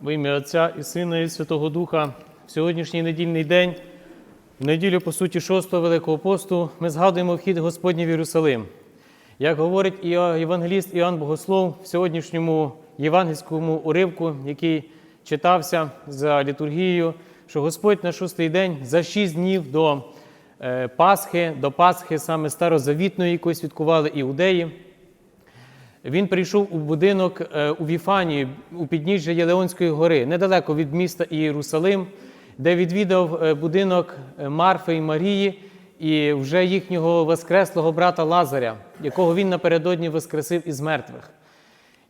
Во ім'я Отця і Сина, і Святого Духа, в сьогоднішній недільний день, в неділю, по суті, шостого Великого посту, ми згадуємо вхід Господній в Єрусалим. Як говорить євангеліст Іоанн Богослов в сьогоднішньому євангельському уривку, який читався за літургією, що Господь на шостий день за шість днів до е, Пасхи, до Пасхи, саме старозавітної, якої святкували іудеї, він прийшов у будинок е, у Віфанії, у підніжжя Єлеонської гори, недалеко від міста Ієрусалим, де відвідав е, будинок е, Марфи і Марії і вже їхнього воскреслого брата Лазаря, якого він напередодні воскресив із мертвих.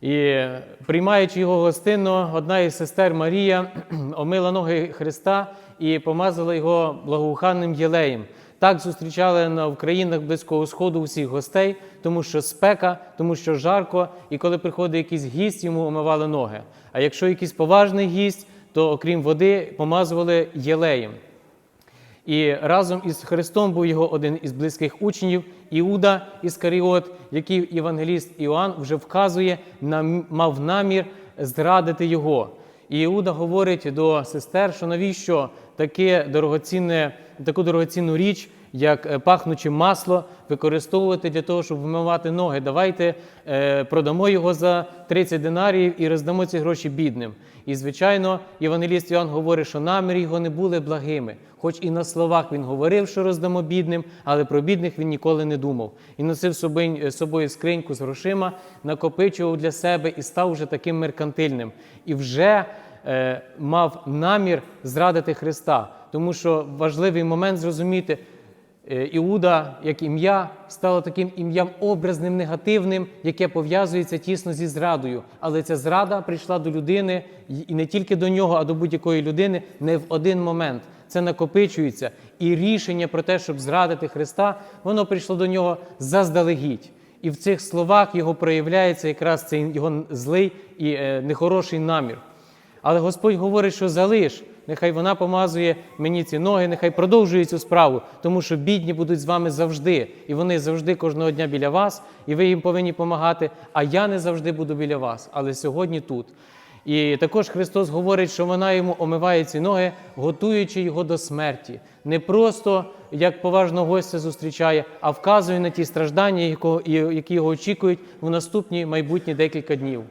І приймаючи його гостинно, одна із сестер Марія омила ноги Христа і помазала його благоуханним єлеєм. Так зустрічали на в країнах Близького Сходу усіх гостей, тому що спека, тому що жарко, і коли приходить якийсь гість, йому омивали ноги. А якщо якийсь поважний гість, то окрім води помазували єлеєм. І разом із Христом був його один із близьких учнів, Іуда Іскаріот, який євангеліст Іоанн вже вказує, мав намір зрадити його. І Іуда говорить до сестер, що навіщо таке дорогоцінне, таку дорогоцінну річ, як е, пахнуче масло, використовувати для того, щоб вмивати ноги. Давайте е, продамо його за 30 динаріїв і роздамо ці гроші бідним. І, звичайно, євангеліст Іоанн говорить, що наміри його не були благими. Хоч і на словах він говорив, що роздамо бідним, але про бідних він ніколи не думав. І носив з собою- скриньку з грошима, накопичував для себе і став вже таким меркантильним. І вже е, мав намір зрадити Христа. Тому що важливий момент зрозуміти, Е, Іуда як ім'я стало таким ім'ям образним, негативним, яке пов'язується тісно зі зрадою. Але ця зрада прийшла до людини і не тільки до нього, а до будь-якої людини не в один момент. Це накопичується. І рішення про те, щоб зрадити Христа, воно прийшло до нього заздалегідь. І в цих словах його проявляється якраз цей його злий і е, нехороший намір. Але Господь говорить, що залиш, нехай вона помазує мені ці ноги, нехай продовжує цю справу, тому що бідні будуть з вами завжди, і вони завжди кожного дня біля вас, і ви їм повинні допомагати. А я не завжди буду біля вас, але сьогодні тут. І також Христос говорить, що вона йому омиває ці ноги, готуючи його до смерті. Не просто як поважного гостя зустрічає, а вказує на ті страждання, які його очікують в наступні майбутні декілька днів.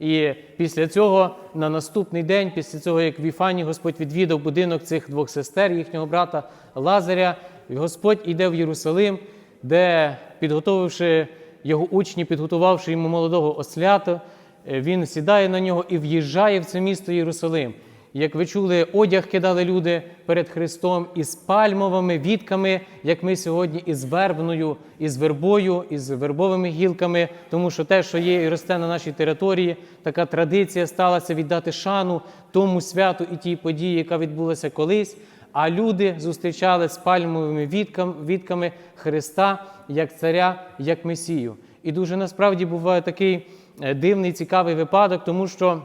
І після цього, на наступний день, після цього, як в Іфані Господь відвідав будинок цих двох сестер, їхнього брата Лазаря, Господь йде в Єрусалим, де, підготовивши його учні, підготувавши йому молодого ослята, е, він сідає на нього і в'їжджає в це місто Єрусалим. Як ви чули, одяг кидали люди перед Христом із пальмовими вітками, як ми сьогодні із вербною, із вербою, із вербовими гілками, тому що те, що є і росте на нашій території, така традиція сталася віддати шану тому святу і тій події, яка відбулася колись. А люди зустрічали з пальмовими віткам- вітками Христа як царя, як Месію. І дуже насправді буває такий е, дивний, цікавий випадок, тому що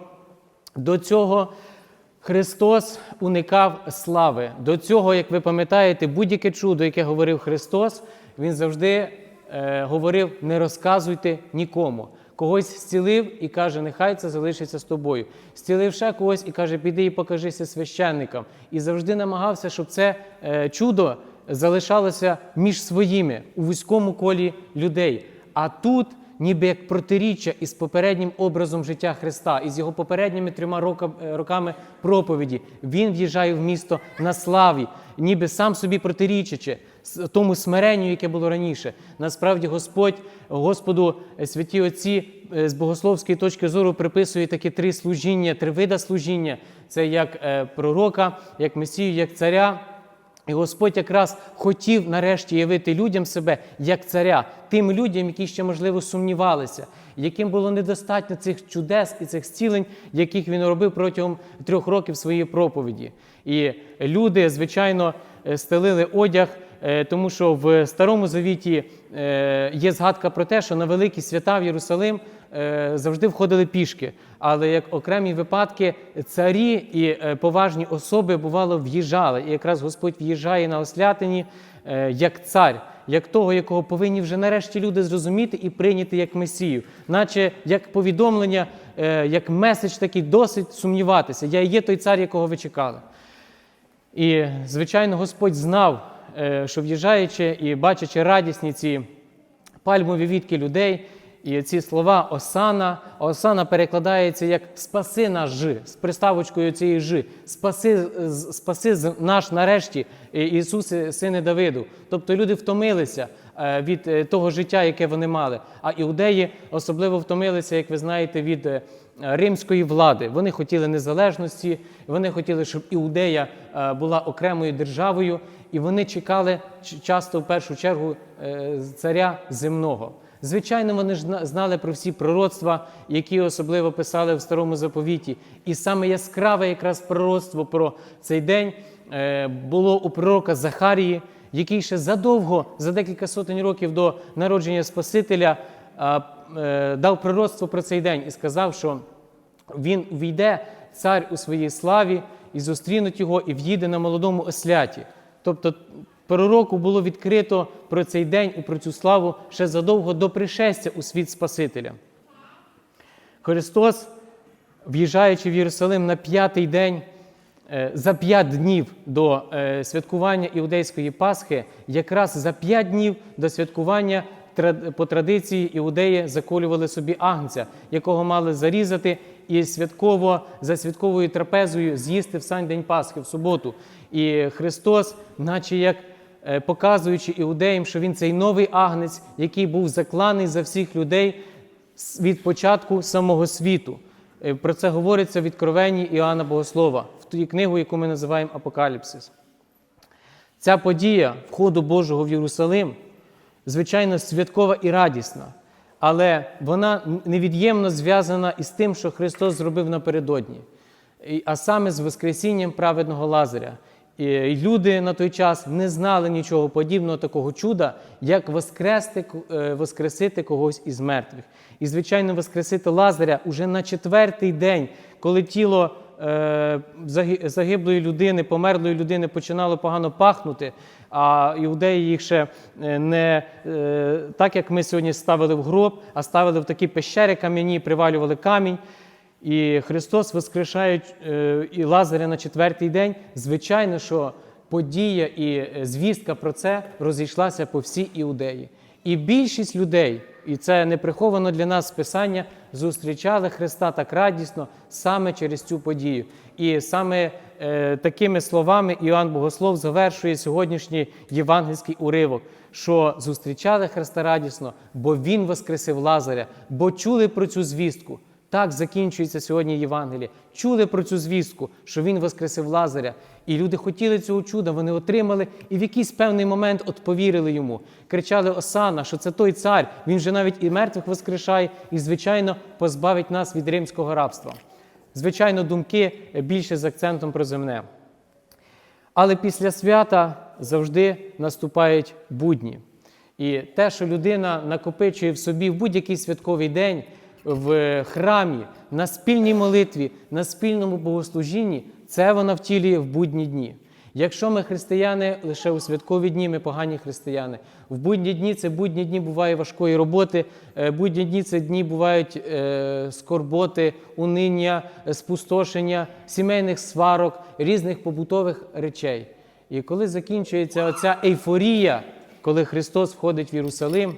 до цього Христос уникав слави. До цього, як ви пам'ятаєте, будь-яке чудо, яке говорив Христос, Він завжди е, говорив: не розказуйте нікому. Когось зцілив і каже, нехай це залишиться з тобою. Зцілив ще когось і каже, піди і покажися священникам. І завжди намагався, щоб це е, чудо залишалося між своїми у вузькому колі людей. А тут ніби як протиріччя із попереднім образом життя Христа, із його попередніми трьома е, роками проповіді. Він в'їжджає в місто на славі, ніби сам собі протирічачи тому смиренню, яке було раніше. Насправді Господь, Господу е, святі Отці е, з богословської точки зору приписує такі три служіння, три вида служіння: це як пророка, як месію, як царя. І Господь якраз хотів нарешті явити людям себе як царя, тим людям, які ще, можливо, сумнівалися, яким було недостатньо цих чудес і цих зцілень, яких він робив протягом трьох років своєї проповіді. І люди, звичайно, е, стелили одяг, е, тому що в Старому Завіті е, є згадка про те, що на великі свята в Єрусалим завжди входили пішки. Але як окремі випадки царі і е, поважні особи бувало в'їжджали. І якраз Господь в'їжджає на ослятині е, як цар. як того, якого повинні вже нарешті люди зрозуміти і прийняти як Месію, наче як повідомлення, е, як меседж такий досить сумніватися. Я є той цар, якого ви чекали. І, звичайно, Господь знав, е, що в'їжджаючи і бачачи радісні ці пальмові відки людей, і ці слова Осана, Осана перекладається як спаси наш жи, з приставочкою цієї жи, спаси, спаси наш нарешті Ісусе, сине Давиду. Тобто люди втомилися е, від е, того життя, яке вони мали. А іудеї особливо втомилися, як ви знаєте, від е, римської влади. Вони хотіли незалежності, вони хотіли, щоб Іудея була окремою державою, і вони чекали часто в першу чергу царя земного. Звичайно, вони ж знали про всі пророцтва, які особливо писали в старому заповіті. І саме яскраве якраз пророцтво про цей день е, було у пророка Захарії, який ще задовго, за декілька сотень років до народження Спасителя, е, дав пророцтво про цей день і сказав, що він війде цар у своїй славі і зустрінуть його, і в'їде на молодому осляті. Тобто пророку було відкрито про цей день і про цю славу ще задовго до пришестя у світ Спасителя. Христос, в'їжджаючи в Єрусалим на п'ятий день, е, за п'ять днів до е, святкування іудейської Пасхи, якраз за п'ять днів до святкування по традиції іудеї заколювали собі агнця, якого мали зарізати і святково за святковою трапезою з'їсти в сам день Пасхи в суботу. І Христос, наче як показуючи іудеям, що він цей новий агнець, який був закланий за всіх людей від початку самого світу. Е, Про це говориться в відкровенні Іоанна Богослова, в тій книгу, яку ми називаємо Апокаліпсис. Ця подія входу Божого в Єрусалим, звичайно, святкова і радісна, але вона невід'ємно зв'язана із тим, що Христос зробив напередодні, а саме з Воскресінням праведного Лазаря. І люди на той час не знали нічого подібного такого чуда, як воскрести, е, воскресити когось із мертвих. І, звичайно, воскресити Лазаря уже на четвертий день, коли тіло е, загиблої людини, померлої людини починало погано пахнути, а іудеї їх ще е, не так, як ми сьогодні ставили в гроб, а ставили в такі пещери кам'яні, привалювали камінь. І Христос воскрешає е, і Лазаря на четвертий день. Звичайно, що подія і е, звістка про це розійшлася по всій іудеї. І більшість людей, і це не приховано для нас Писання, зустрічали Христа так радісно саме через цю подію. І саме е, такими словами Іоанн Богослов завершує сьогоднішній євангельський уривок, що зустрічали Христа радісно, бо Він воскресив Лазаря, бо чули про цю звістку. Так закінчується сьогодні Євангеліє. Чули про цю звістку, що він воскресив Лазаря. І люди хотіли цього чуда, вони отримали і в якийсь певний момент от повірили йому. Кричали Осана, що це той цар, він вже навіть і мертвих воскрешає, і, звичайно, позбавить нас від римського рабства. Звичайно, думки більше з акцентом про земне. Але після свята завжди наступають будні. І те, що людина накопичує в собі в будь-який святковий день в храмі, на спільній молитві, на спільному богослужінні, це вона втілює в будні дні. Якщо ми християни лише у святкові дні, ми погані християни. В будні дні це будні дні буває важкої роботи, е, будні дні це дні бувають е, скорботи, униння, спустошення, сімейних сварок, різних побутових речей. І коли закінчується оця ейфорія, коли Христос входить в Єрусалим,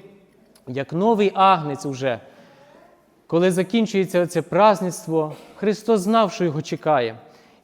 як новий агнець уже, коли закінчується це праздництво, Христос знав, що його чекає.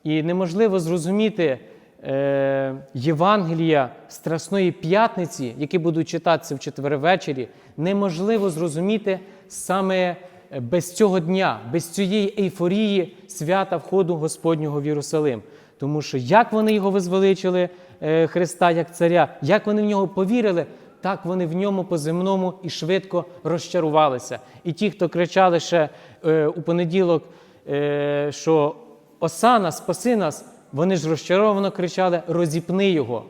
І неможливо зрозуміти е, Євангелія Страсної П'ятниці, які будуть читатися в четвер ввечері, неможливо зрозуміти саме е, без цього дня, без цієї ейфорії свята входу Господнього в Єрусалим. Тому що як вони його возвеличили, е, Христа як царя, як вони в нього повірили, так вони в ньому по-земному і швидко розчарувалися. І ті, хто кричали ще е, у понеділок, е, що Осана, спаси нас, вони ж розчаровано кричали Розіпни його.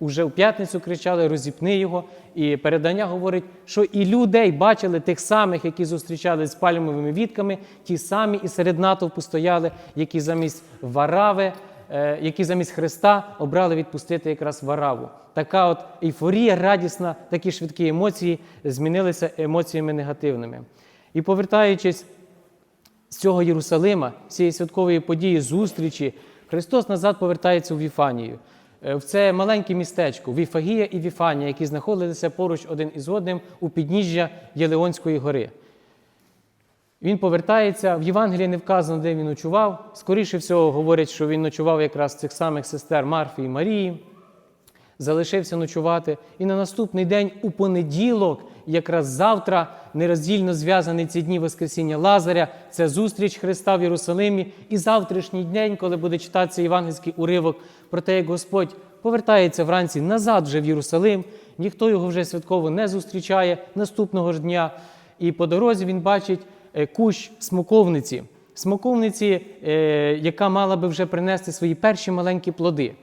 Уже в п'ятницю кричали Розіпни його. І передання говорить, що і людей бачили тих самих, які зустрічались з пальмовими вітками, ті самі і серед натовпу стояли, які замість варави які замість Христа обрали відпустити якраз вараву. Така от ейфорія радісна, такі швидкі емоції змінилися емоціями негативними. І повертаючись з цього Єрусалима, цієї святкової події, зустрічі, Христос назад повертається у Віфанію. Е, В це маленьке містечко Віфагія і Віфанія, які знаходилися поруч один із одним у підніжжя Єлеонської гори. Він повертається, в Євангелії не вказано, де він ночував. Скоріше всього, говорять, що він ночував якраз цих самих сестер Марфи і Марії, залишився ночувати. І на наступний день, у понеділок, якраз завтра, нероздільно зв'язані ці дні Воскресіння Лазаря, це зустріч Христа в Єрусалимі. І завтрашній день, коли буде читатися євангельський уривок про те, як Господь повертається вранці назад вже в Єрусалим, ніхто його вже святково не зустрічає наступного ж дня. І по дорозі він бачить кущ смоковниці, смоковниці, е, яка мала би вже принести свої перші маленькі плоди.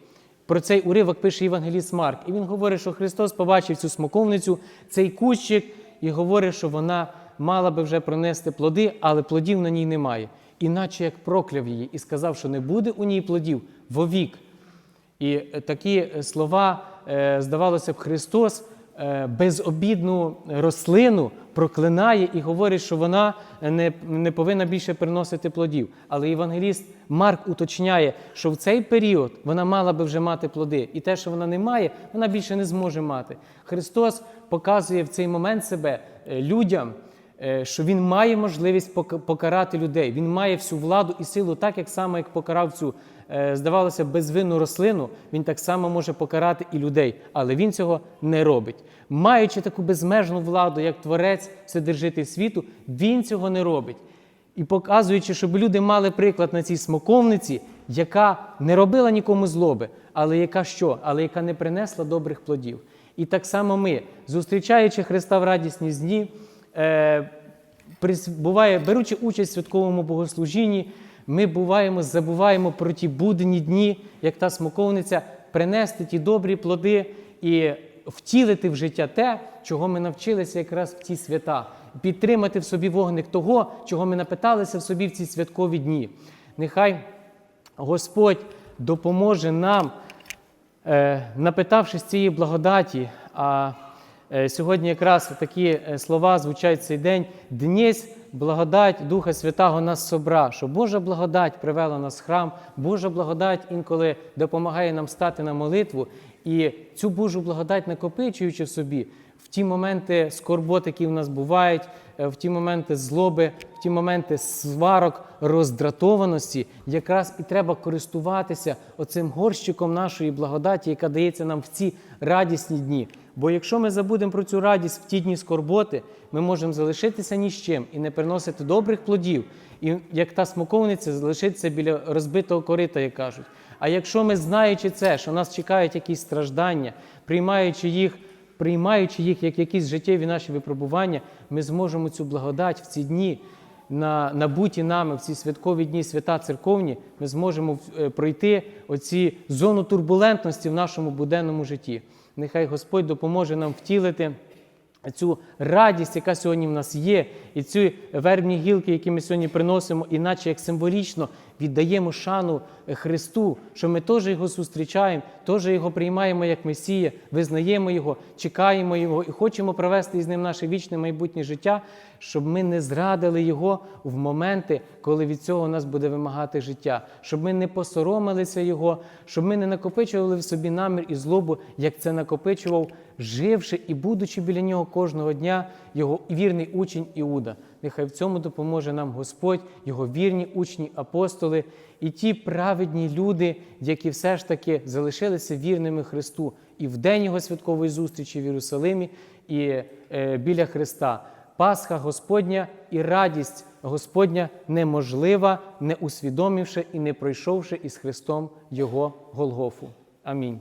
Про цей уривок пише Євангеліст Марк. І він говорить, що Христос побачив цю смоковницю, цей кущик, і говорить, що вона мала би вже пронести плоди, але плодів на ній немає. Іначе як прокляв її і сказав, що не буде у ній плодів вовік. І е, такі е, слова, е, здавалося б, Христос е, безобідну рослину проклинає і говорить, що вона не, не повинна більше приносити плодів. Але євангеліст Марк уточняє, що в цей період вона мала би вже мати плоди, і те, що вона не має, вона більше не зможе мати. Христос показує в цей момент себе е, людям. е, Що він має можливість покарати людей, він має всю владу і силу, так як само як покарав цю, е, здавалося, безвинну рослину, він так само може покарати і людей, але він цього не робить. Маючи таку безмежну владу, як творець вседержитель світу, він цього не робить. І показуючи, щоб люди мали приклад на цій смоковниці, яка не робила нікому злоби, але яка що? Але яка не принесла добрих плодів. І так само ми, зустрічаючи Христа в радісні дні, е, буває, беручи участь в святковому богослужінні, ми буваємо, забуваємо про ті будені дні, як та смоковниця, принести ті добрі плоди і втілити в життя те, чого ми навчилися якраз в ті свята, підтримати в собі вогник того, чого ми напиталися в собі в ці святкові дні. Нехай Господь допоможе нам, е, напитавшись цієї благодаті. А е, сьогодні якраз такі е, слова звучать цей день. Днесь благодать Духа Святого нас собра, що Божа благодать привела нас в храм, Божа благодать інколи допомагає нам стати на молитву. І цю Божу благодать накопичуючи в собі, в ті моменти скорбот, які в нас бувають, е, в ті моменти злоби, в ті моменти сварок, роздратованості, якраз і треба користуватися оцим горщиком нашої благодаті, яка дається нам в ці радісні дні. Бо якщо ми забудемо про цю радість в ті дні скорботи, ми можемо залишитися ні з чим і не приносити добрих плодів. І як та смоковниця залишитися біля розбитого корита, як кажуть. А якщо ми, знаючи це, що нас чекають якісь страждання, приймаючи їх, приймаючи їх як якісь життєві наші випробування, ми зможемо цю благодать в ці дні, на, набуті нами в ці святкові дні, свята церковні, ми зможемо е, пройти оці зону турбулентності в нашому буденному житті. Нехай Господь допоможе нам втілити цю радість, яка сьогодні в нас є, і ці вербні гілки, які ми сьогодні приносимо, іначе як символічно віддаємо шану Христу, що ми теж його зустрічаємо, теж його приймаємо як Месія, визнаємо Його, чекаємо Його і хочемо провести із ним наше вічне майбутнє життя, щоб ми не зрадили Його в моменти, коли від цього нас буде вимагати життя, щоб ми не посоромилися Його, щоб ми не накопичували в собі намір і злобу, як це накопичував, живши і будучи біля нього кожного дня, його вірний учень Іуда. Нехай в цьому допоможе нам Господь, його вірні учні, апостоли і ті праведні люди, які все ж таки залишилися вірними Христу і в день його святкової зустрічі в Єрусалимі, і е, біля Христа. Пасха Господня і радість Господня неможлива, не усвідомивши і не пройшовши із Христом Його Голгофу. Амінь.